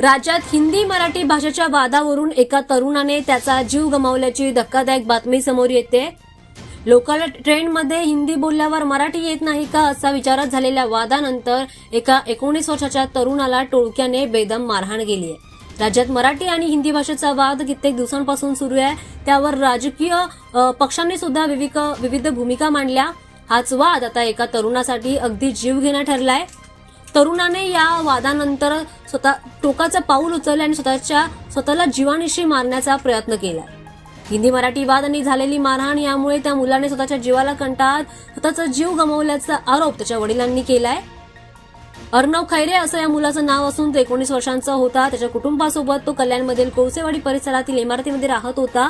राज्यात हिंदी मराठी भाषेच्या वादावरून एका तरुणाने त्याचा जीव गमावल्याची धक्कादायक बातमी समोर येते. लोकल ट्रेनमध्ये हिंदी बोलल्यावर मराठी येत नाही का असा विचारात झालेल्या वादानंतर एका एकोणीस वर्षाच्या तरुणाला टोळक्याने बेदम मारहाण केली आहे. राज्यात मराठी आणि हिंदी भाषेचा वाद कित्येक दिवसांपासून सुरू आहे. त्यावर राजकीय पक्षांनी सुद्धा विविध विविध भूमिका मांडल्या. हाच वाद आता एका तरुणासाठी अगदी जीवघेणा ठरलाय. तरुणाने या वादानंतर स्वतः टोकाचं पाऊल उचललं आणि स्वतःच्या स्वतःला जीवानिशी मारण्याचा प्रयत्न केला. हिंदी मराठी वाद आणि झालेली मारहाण यामुळे त्या मुलाने स्वतःच्या जीवाला कंटाळत स्वतःचा जीव गमावल्याचा आरोप त्याच्या वडिलांनी केलाय. अर्णव खैरे असं या मुलाचं नाव असून तो एकोणीस वर्षांचा होता. त्याच्या कुटुंबासोबत तो कल्याणमधील कोळसेवाडी परिसरातील इमारतीमध्ये राहत होता.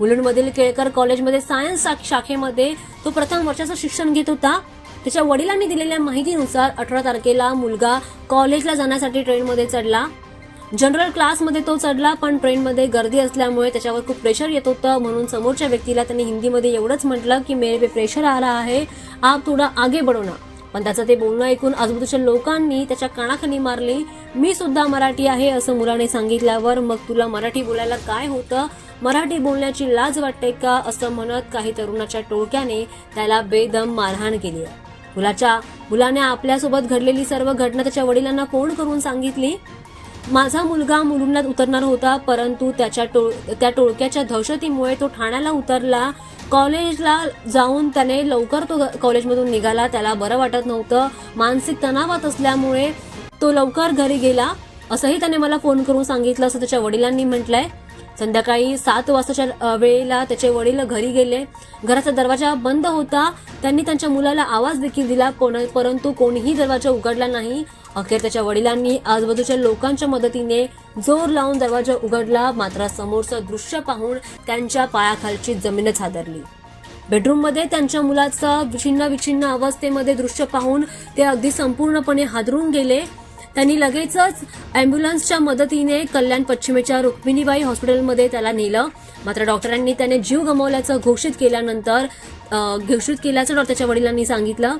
मुलुंडमधील केळकर कॉलेजमध्ये सायन्स शाखेमध्ये तो प्रथम वर्षाचं शिक्षण घेत होता. त्याच्या वडिलांनी दिलेल्या माहितीनुसार अठरा तारखेला मुलगा कॉलेजला जाण्यासाठी ट्रेनमध्ये चढला. जनरल क्लासमध्ये तो चढला पण ट्रेनमध्ये गर्दी असल्यामुळे त्याच्यावर खूप प्रेशर येत होतं. म्हणून समोरच्या व्यक्तीला त्यांनी हिंदीमध्ये एवढंच म्हटलं की मेरे पे प्रेशर आ रहा है. आप थोडा आगे बढवणं पण त्याचं ते बोलणं ऐकून आजूबाजूच्या लोकांनी त्याच्या कानाखाली मारली. मी सुद्धा मराठी आहे असं मुलाने सांगितल्यावर मग तुला मराठी बोलायला काय होतं? मराठी बोलण्याची लाज वाटते का? असं म्हणत काही तरुणाच्या टोळक्याने त्याला बेदम मारहाण केली. आहे मुलाच्या मुलाने आपल्यासोबत घडलेली सर्व घटना त्याच्या वडिलांना फोन करून सांगितली? माझा मुलगा मुलुंडात उतरणार होता परंतु त्याच्या टोळ त्या टोळक्याच्या दहशतीमुळे तो ठाण्याला उतरला. कॉलेजला जाऊन त्याने लवकर तो कॉलेजमधून निघाला. त्याला बरं वाटत नव्हतं. मानसिक तणावात असल्यामुळे तो लवकर घरी गेला. असंही त्याने मला फोन करून सांगितलं असं त्याच्या वडिलांनी म्हटलंय. संध्याकाळी सात वाजताच्या वेळेला त्याचे वडील घरी गेले. घराचा दरवाजा बंद होता. त्यांनी त्यांच्या मुलाला आवाज देखील दिला. परंतु कोणीही दरवाजा उघडला नाही. अखेर त्याच्या वडिलांनी आजूबाजूच्या लोकांच्या मदतीने जोर लावून दरवाजा उघडला. मात्र समोरचं दृश्य पाहून त्यांच्या पायाखालची जमीनच हादरली. बेडरूममध्ये त्यांच्या मुलाचा छिन्न विछिन्न अवस्थेमध्ये दृश्य पाहून ते अगदी संपूर्णपणे हादरून गेले. त्यांनी लगेचच अँब्युलन्सच्या मदतीने कल्याण पश्चिमेच्या रुक्मिणीबाई हॉस्पिटलमध्ये त्याला नेलं. मात्र डॉक्टरांनी त्याने जीव गमावल्याचं घोषित केल्यानंतर घोषित केल्याचं डॉ- त्याच्या वडिलांनी सांगितलं.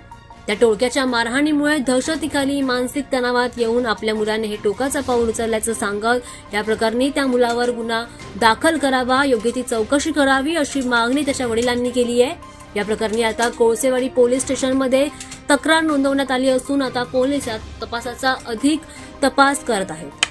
त्या टोळक्याच्या मारहाणीमुळे दहशतीखाली मानसिक तणावात येऊन आपल्या मुलाने हे टोकाचं पाऊल उचलल्याचं सांगत या प्रकरणी त्या मुलावर गुन्हा दाखल करावा योग्य ती चौकशी करावी अशी मागणी त्याच्या वडिलांनी केली आहे या प्रकरणी आता कोळसेवाडी पोलीस स्टेशनमध्ये तक्रार नोंदवण्यात आली असून आता पोलीस या तपासाचा अधिक तपास करत आहेत.